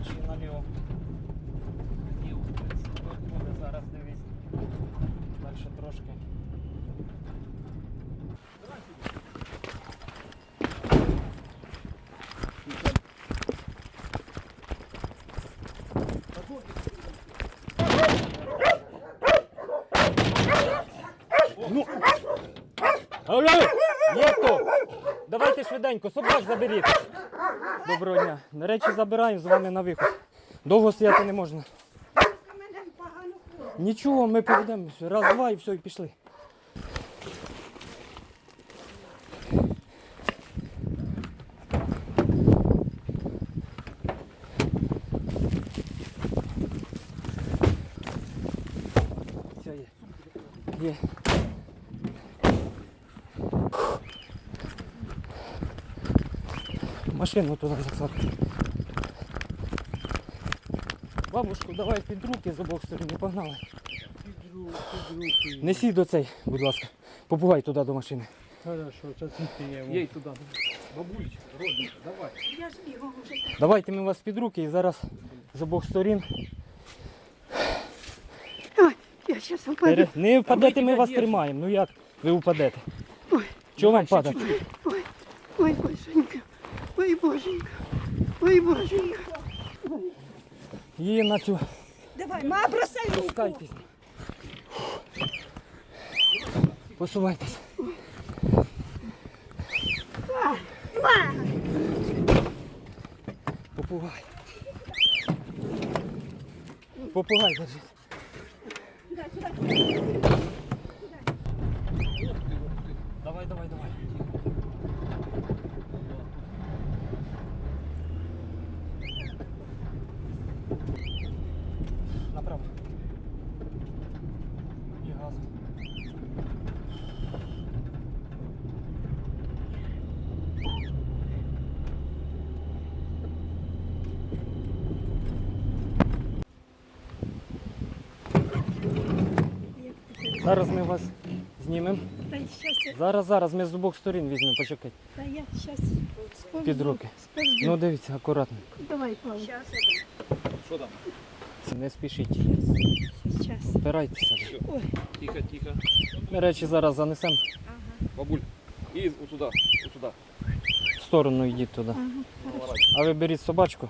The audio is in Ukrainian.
перший намів. Тут буде зараз дивіться. Далі трошки. Ну! Алло! Є? Давайте швиденько, собак заберіть. Доброго дня. На речі забираємо з вами на виход. Довго стояти не можна. Нічого, ми поведемо. Раз, два і все, і пішли. Є. Є. Машину туди засадку. Бабушку, давай під руки з обох сторон, погнали. Несіть до цей, будь ласка. Попугай туди до машини. Хорошо, Ей туди. Бабулечка, родненька, давай. Я ж бігом вже. Давайте ми вас під руки і зараз з обох сторін. Ой, я зараз упаду. Не впадете, ми вас тримаємо. Ну як ви упадете? Ой. Чого вам падати? Ой, ой, боженька. Боженька. Ой, боженька. Її на цю Давай, ма, бросай руку. Посувайтесь. Попугай. Попугай держить. Зараз ми вас знімемо. Та й щас, Зараз, зараз ми з обох сторін візьмемо, почекайте. та я щас сповзу. Під руки. Сповзу. Ну дивіться, акуратно. Давай, Павло. Що там? Не спішіть. щас. Спирайтеся. Ой, Тихо, тихо. Ми речі зараз занесемо. Бабуль. І отуда, отуда. В сторону йдіть туди. ага. А ви беріть собачку.